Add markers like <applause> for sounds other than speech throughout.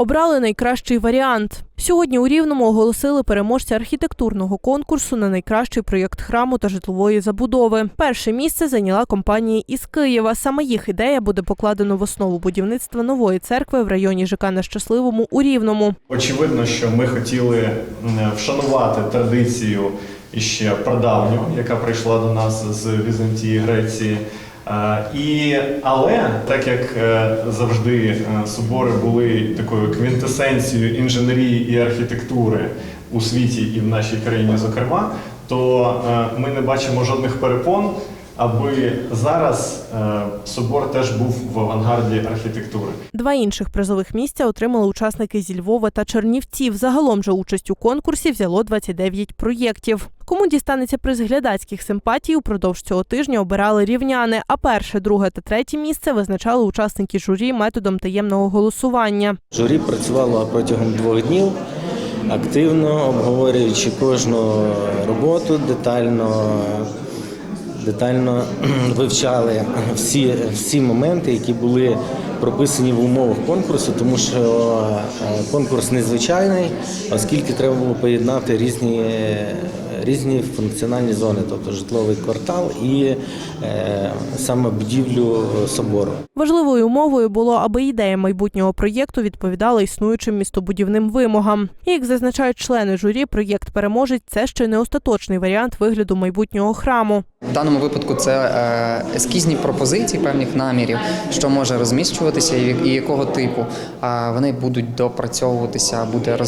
Обрали найкращий варіант. Сьогодні у Рівному оголосили переможця архітектурного конкурсу на найкращий проєкт храму та житлової забудови. Перше місце зайняла компанія із Києва. Саме їх ідея буде покладено в основу будівництва нової церкви в районі ЖК на щасливому у Рівному. Очевидно, що ми хотіли вшанувати традицію іще прадавню, яка прийшла до нас з Візантії Греції. І, але так як е, завжди е, собори були такою квінтесенцією інженерії і архітектури у світі і в нашій країні, зокрема, то е, ми не бачимо жодних перепон, аби зараз е, собор теж був в авангарді архітектури. Два інших призових місця отримали учасники зі Львова та Чернівців. Загалом же участь у конкурсі взяло 29 проєктів. Кому дістанеться приз глядацьких симпатій, упродовж цього тижня обирали рівняни. А перше, друге та третє місце визначали учасники журі методом таємного голосування. Журі працювало протягом двох днів, активно обговорюючи кожну роботу, детально, детально <clears throat> вивчали всі, всі моменти, які були прописані в умовах конкурсу, тому що е, конкурс незвичайний, оскільки треба було поєднати різні, різні функціональні зони, тобто житловий квартал і е, саме будівлю собору. Важливою умовою було, аби ідея майбутнього проєкту відповідала існуючим містобудівним вимогам. І як зазначають члени журі, проєкт переможець це ще не остаточний варіант вигляду майбутнього храму. В даному випадку це е, ескізні пропозиції певних намірів, що може розміщуватися і якого типу. А Вони будуть допрацьовуватися, буде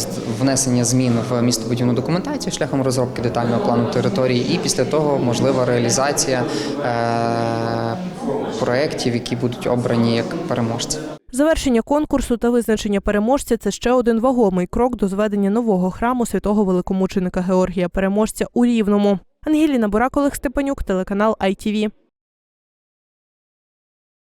внесення змін в містобудівну документацію шляхом розробки детального плану території, і після того можлива реалізація е, проєктів, які будуть обрані як переможці. Завершення конкурсу та визначення переможця це ще один вагомий крок до зведення нового храму святого великомученика Георгія Переможця у Рівному. Ангеліна Бурак, Олег Степанюк, телеканал ITV.